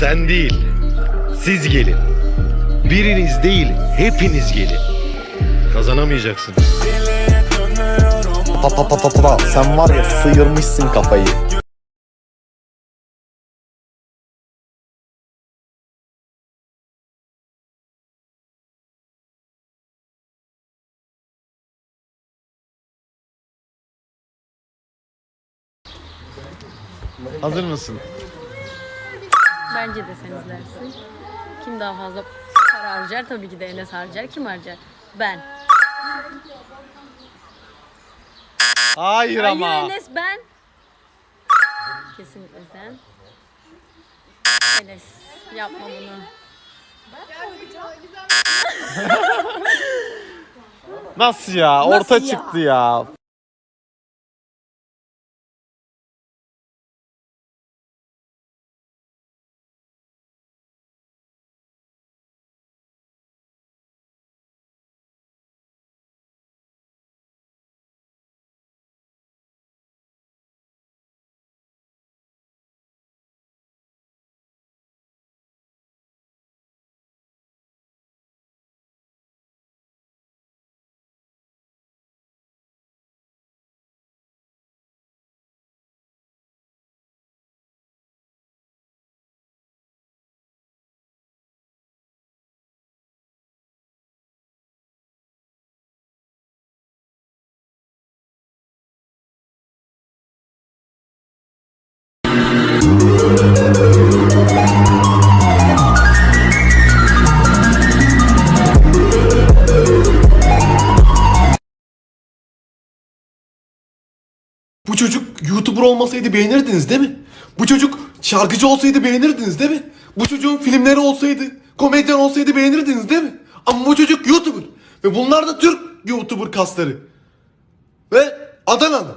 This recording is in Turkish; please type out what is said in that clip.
Sen değil. Siz gelin. Biriniz değil, hepiniz gelin. Kazanamayacaksın. Pa pa pa pa pa. Sen var ya sıyırmışsın kafayı. Hazır mısın? Bence de sen izlersin. Kim daha fazla para harcar? Tabii ki de Enes harcar. Kim harcar? Ben. Hayır Hayır Enes ben. Kesinlikle sen. Enes yapma bunu. Nasıl ya? Orta çıktı ya. Bu çocuk YouTuber olmasaydı beğenirdiniz değil mi? Bu çocuk şarkıcı olsaydı beğenirdiniz değil mi? Bu çocuğun filmleri olsaydı, komedyen olsaydı beğenirdiniz değil mi? Ama bu çocuk YouTuber. Ve bunlar da Türk YouTuber kasları. Ve Adanalı.